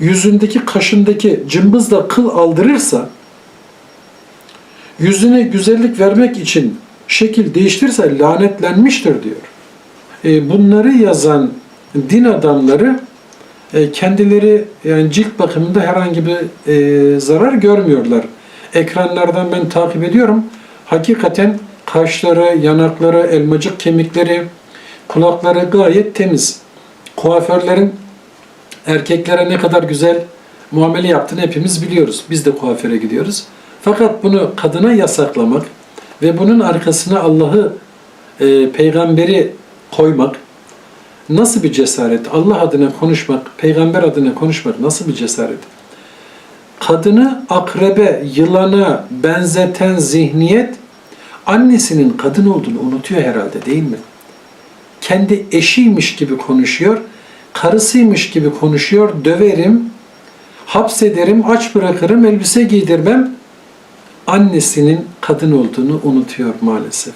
yüzündeki kaşındaki cımbızla kıl aldırırsa, yüzüne güzellik vermek için şekil değiştirirse lanetlenmiştir diyor. E, bunları yazan din adamları e, kendileri yani cilt bakımında herhangi bir e, zarar görmüyorlar. Ekranlardan ben takip ediyorum. Hakikaten kaşları, yanakları, elmacık kemikleri, kulakları gayet temiz. Kuaförlerin erkeklere ne kadar güzel muamele yaptığını hepimiz biliyoruz. Biz de kuaföre gidiyoruz. Fakat bunu kadına yasaklamak ve bunun arkasına Allah'ı, e, peygamberi koymak nasıl bir cesaret? Allah adına konuşmak, peygamber adına konuşmak nasıl bir cesaret? Kadını akrebe, yılana benzeten zihniyet annesinin kadın olduğunu unutuyor herhalde değil mi? Kendi eşiymiş gibi konuşuyor, karısıymış gibi konuşuyor, döverim, hapsederim, aç bırakırım, elbise giydirmem. Annesinin kadın olduğunu unutuyor maalesef.